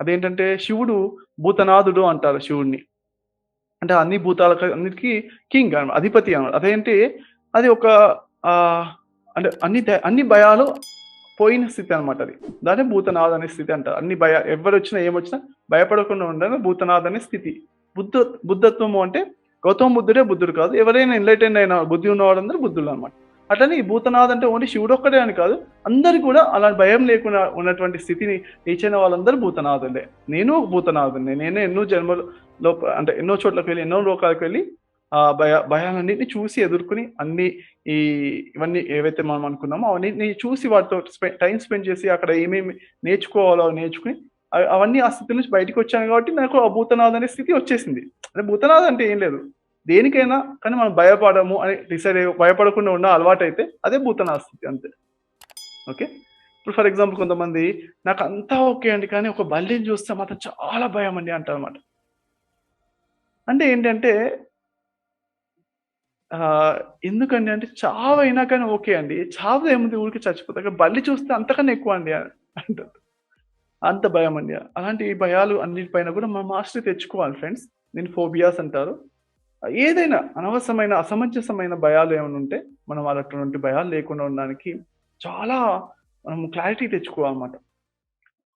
అదేంటంటే శివుడు భూతనాథుడు అంటారు శివుడిని. అంటే అన్ని భూతాల అన్నిటికీ కింగ్ అన్నమాట. అధిపతి అన్నమాట. అదేంటి అది ఒక అంటే అన్ని అన్ని భయాలు పోయిన స్థితి అనమాట అది. దాన్ని భూతనాథ్ అనే స్థితి అంటారు. అన్ని భయ ఎవ్వరొచ్చినా ఏమొచ్చినా భయపడకుండా ఉండడమే భూతనాథ్ అనే స్థితి. బుద్ధ బుద్ధత్వము అంటే గౌతమ బుద్ధుడే బుద్ధుడు కాదు. ఎవరైనా ఎన్లైటైన్ అయిన బుద్ధి ఉన్నవారందరూ బుద్ధులన్నమాట. అట్లనే ఈ భూతనాథ్ అంటే ఓన్లీ శివుడు ఒక్కడే అని కాదు. అందరు కూడా అలాంటి భయం లేకుండా ఉన్నటువంటి స్థితిని రీచ్ వాళ్ళందరూ భూతనాథులే. నేను భూతనాథుని నేనే ఎన్నో జన్మలో అంటే ఎన్నో చోట్లకు వెళ్ళి ఎన్నో లోకాలకు వెళ్ళి ఆ భయ భయాలన్నింటిని చూసి ఎదుర్కొని అన్ని ఈ ఇవన్నీ ఏవైతే మనం అనుకున్నామో అవన్నీ చూసి వాటితో టైం స్పెండ్ చేసి అక్కడ ఏమేమి నేర్చుకోవాలో నేర్చుకుని నేర్చుకొని అవన్నీ ఆ స్థితి నుంచి బయటికొచ్చాను కాబట్టి నాకు ఆ భూతనాథ్ అనే స్థితి వచ్చేసింది. అంటే భూతనాథ్ అంటే ఏం లేదు. దేనికైనా కానీ మనం భయపడము అని డిసైడ్ అయ్యి భయపడకుండా ఉన్న అలవాటైతే అదే భూతనాథ్ స్థితి అంతే. ఓకే. ఇప్పుడు ఫర్ ఎగ్జాంపుల్ కొంతమంది నాకు అంతా ఓకే అండి. కానీ ఒక బల్లిని చూస్తే మాత్రం చాలా భయమని అంటారనమాట అంటే ఏంటంటే ఎందుకండి అంటే చావైనా కానీ ఓకే అండి. చావు ఏముంది ఊరికే చచ్చిపోతా. కానీ బల్లి చూస్తే అంతకన్నా ఎక్కువ అండి అంటారు. అంత భయమండి. అలాంటి భయాలు అన్నిటి పైన కూడా మనం మాస్టర్ తెచ్చుకోవాలి ఫ్రెండ్స్. దీని ఫోబియాస్ అంటారు. ఏదైనా అనవసరమైన, అసమంజసమైన భయాలు ఏమైనా ఉంటే మనం అటువంటి భయాలు లేకుండా ఉండడానికి చాలా మనం క్లారిటీ తెచ్చుకోవాలన్నమాట.